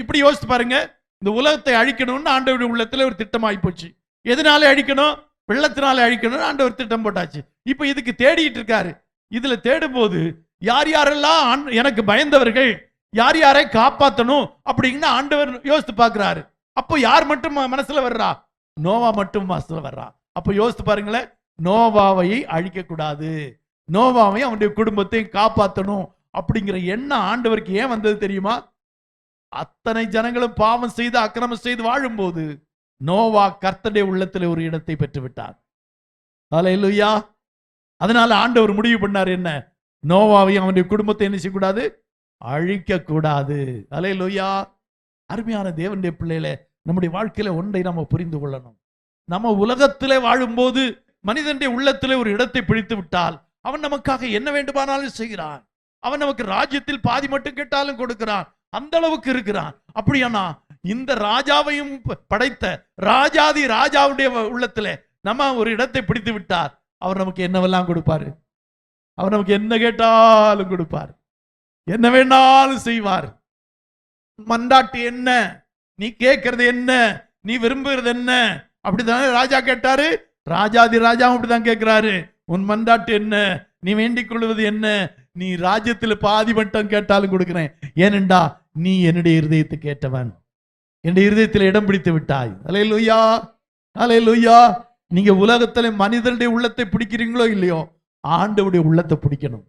இப்படி யோசித்து பாருங்க இந்த உலகத்தை அழிக்கணும்னு ஆண்டவருடைய உள்ளத்துல ஒரு திட்டம் ஆகிப்போச்சு எதனால அழிக்கணும்? வெள்ளத்தினால அழிக்கணும்னு ஆண்டவர் திட்டம் போட்டாச்சு. இப்ப இதுக்கு தேடிட்டு இருக்காரு. இதுல தேடும்போது யார் யாரெல்லாம் எனக்கு பயந்தவர்கள் யார் யாரை காப்பாற்றணும் அப்படின்னு ஆண்டவர் யோசித்து பார்க்கிறாரு. அப்போ யார் மட்டும் மனசுல வர்றா? நோவா மட்டும் மனசுல வர்றா. அப்போ யோசித்து பாருங்களேன் நோவாவை அழிக்க கூடாது நோவாவையும் அவனுடைய குடும்பத்தையும் காப்பாற்றணும் அப்படிங்கிற எண்ணம் ஆண்டவருக்கு ஏன் வந்தது தெரியுமா? அத்தனை ஜனங்களும் பாவம் செய்து அக்கிரமம் செய்து வாழும்போது நோவா கர்த்தடைய உள்ளத்தில் ஒரு இடத்தை பெற்று விட்டார் இல்லையா அதனால ஆண்டவர் முடிவு பண்ணார் என்ன? நோவாவையும் அவனுடைய குடும்பத்தை என்ன செய்யக்கூடாது? அழிக்க கூடாது அல்லேலூயா அருமையான தேவனுடைய பிள்ளையில நம்முடைய வாழ்க்கையில ஒன்றை நம்ம புரிந்து கொள்ளணும். நம்ம உலகத்திலே வாழும்போது மனிதனுடைய உள்ளத்திலே ஒரு இடத்தை பிடித்து விட்டால் அவன் நமக்காக என்ன வேண்டுமானாலும் செய்கிறான். அவன் நமக்கு ராஜ்யத்தில் பாதி மட்டும் கேட்டாலும் கொடுக்கிறான். அந்த அளவுக்கு இருக்கிறான் அப்படியானா இந்த ராஜாவையும் ப- படைத்த ராஜாதி ராஜாவுடைய உள்ளத்துல நம்ம ஒரு இடத்தை பிடித்து விட்டார். அவர் நமக்கு என்னவெல்லாம் கொடுப்பாரு? அவர் நமக்கு என்ன கேட்டாலும் கொடுப்பார். என்ன வேணாலும் செய்வார். மண்டாட்டு என்ன? நீ கேட்கறது என்ன? நீ விரும்புகிறது என்ன? அப்படித்தானே ராஜா கேட்டாரு? ராஜாதி ராஜாவும் அப்படிதான் கேட்கிறாரு. உன் மண்டாட்டு என்ன? நீ வேண்டிக் கொள்வது என்ன? நீ ராஜ்யத்தில் பாதி மட்டும் கேட்டாலும் கொடுக்கிறேன். ஏனெண்டா நீ என்னுடைய இருதயத்தை கேட்டவன். என்னுடைய இருதயத்தில் இடம் பிடித்து விட்டாய். அலே லுய்யா அலே நீங்க உலகத்துல மனிதனுடைய உள்ளத்தை பிடிக்கிறீங்களோ இல்லையோ ஆண்டவுடைய உள்ளத்தை பிடிக்கணும்.